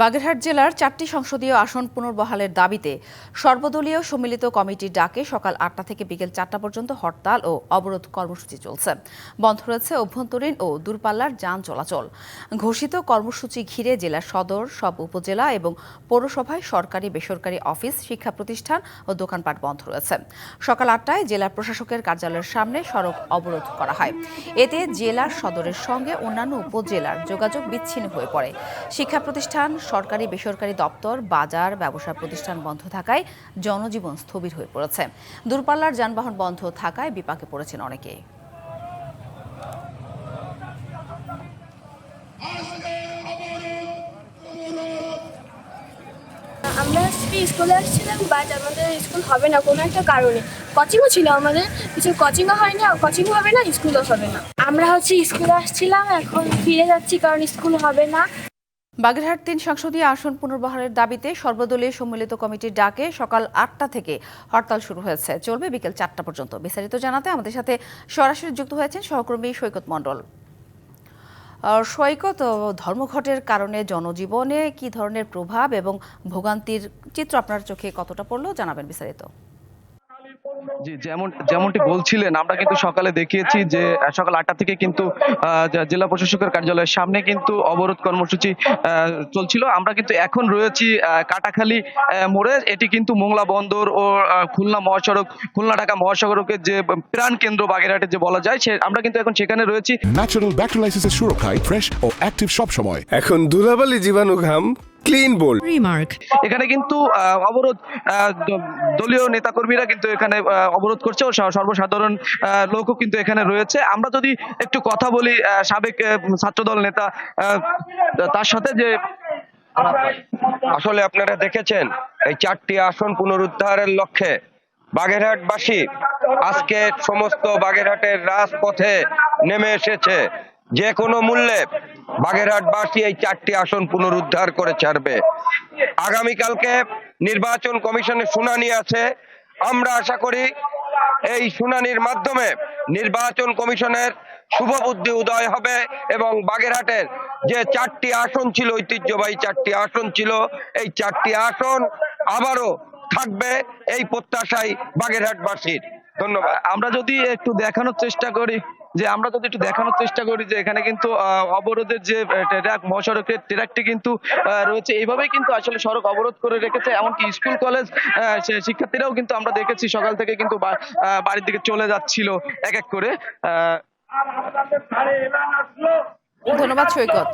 বাগেরহাট জেলার চারটি সংসদীয় আসন পুনর্বহালের দাবিতে সর্বদলীয় সম্মিলিত কমিটির ডাকে সকাল আটটা থেকে বিকেল চারটা পর্যন্ত হরতাল ও অবরোধ কর্মসূচি চলছে। বন্ধ রয়েছে অভ্যন্তরীণ ও দূরপাল্লার যান চলাচল। ঘোষিত কর্মসূচি ঘিরে জেলার সদর, সব উপজেলা এবং পৌরসভায় সরকারি বেসরকারি অফিস, শিক্ষা প্রতিষ্ঠান ও দোকানপাট বন্ধ রয়েছে। সকাল আটটায় জেলা প্রশাসকের কার্যালয়ের সামনে সড়ক অবরোধ করা হয়। এতে জেলার সদরের সঙ্গে অন্যান্য উপজেলার যোগাযোগ বিচ্ছিন্ন হয়ে পড়ে। শিক্ষা প্রতিষ্ঠান সরকারি বেসরকারি দপ্তর, বাজার, ব্যবসা প্রতিষ্ঠান বন্ধ থাকায় জনজীবন স্থবির হয়ে পড়েছে। দূরপাল্লার যানবাহন বন্ধ থাকায় বিপাকে পড়েছেন অনেকেই। আমরা আজকে স্কুলে আসছিলাম বাট আমাদের স্কুল হবে না, কোনো একটা কারণে। কোচিংও ছিল আমাদের, কিছু কোচিংও হয় না কোচিং হবে না, স্কুলও হবে না। আমরা হচ্ছে স্কুলে আসছিলাম, এখন ফিরে যাচ্ছি কারণ স্কুল হবে না। বাগেরহাট তিন সংসদীয় আসন পুনর্বহালের দাবিতে সর্বদলীয় সম্মিলিত কমিটির ডাকে সকাল আটটা থেকে হরতাল শুরু হয়েছে। চলবে বিকেল চারটা পর্যন্ত। বিস্তারিত জানাতে আমাদের সাথে সরাসরি যুক্ত হয়েছেন সহকর্মী সৈকত মণ্ডল। সৈকত, ধর্মঘটের কারণে জনজীবনে কি ধরনের প্রভাব এবং ভোগান্তির চিত্র আপনার চোখে কতটা পড়ল? জানাবেন বিস্তারিত। জি যেমন যেমনটি বলছিলেন আমরা কিন্তু সকালে দেখিয়েছি যে সকাল আটটা থেকে কিন্তু আহ, জেলা প্রশাসকের কার্যালয়ের সামনে কিন্তু অবরোধ কর্মসূচি আহ, চলছিল। আমরা কিন্তু এখন রয়েছি আহ, কাটাখালী মোড়ে। এটি কিন্তু মোংলা বন্দর ও খুলনা মহাসড়ক খুলনা ঢাকা মহাসড়কের যে প্রাণ কেন্দ্র বাগেরহাটে যে বলা যায় সে আমরা কিন্তু এখন সেখানে রয়েছি। ন্যাচারাল ব্যাকটেরিয়ালাইসিসের সুরক্ষায় ফ্রেশ ও অ্যাক্টিভ সব সময় এখন ধুলাবালি জীবাণু ঘাম ক্লিন বোল্ড। Remark. এখানে কিন্তু আহ, অবরোধ দলীয় নেতাকর্মীরা কিন্তু এখানে আহ, অবরোধ করছে ও সর্বসাধারণ আহ, লোকও কিন্তু এখানে রয়েছে। আমরা যদি একটু কথা বলি আহ, সাবেক ছাত্রদল নেতা আহ, তার সাথে যে আসলে আপনারা দেখেছেন এই চারটি আসন পুনরুদ্ধারের লক্ষ্যে বাগেরহাটবাসী আজকে সমস্ত বাগেরহাটের রাজপথে নেমে এসেছে। যে কোনো মূল্যে বাগেরহাটবাসী এই চারটি আসন পুনরুদ্ধার করে ছাড়বে। আগামীকালকে নির্বাচন কমিশনের শুনানি আছে। আমরা আশা করি এই শুনানির মাধ্যমে নির্বাচন কমিশনের শুভ বুদ্ধি উদয় হবে এবং বাগেরহাটের যে চারটি আসন ছিল, ঐতিহ্যবাহী চারটি আসন ছিল, এই চারটি আসন আবারও থাকবে এই প্রত্যাশাই বাগেরহাটবাসীর। ধন্যবাদ। আমরা যদি একটু দেখানোর চেষ্টা করি। যে আমরা যদি একটু দেখানোর চেষ্টা করি যে এখানে কিন্তু অবরোধের যে ট্রাক, মহাসড়কের ট্র্যাকটি কিন্তু রয়েছে। এইভাবেই কিন্তু আসলে সড়ক অবরোধ করে রেখেছে, এমনকি স্কুল, কলেজ শিক্ষার্থীরাও কিন্তু আমরা দেখেছি সকাল থেকে কিন্তু বাড়ির দিকে চলে যাচ্ছিল এক এক করে। ধন্যবাদ সৈকত।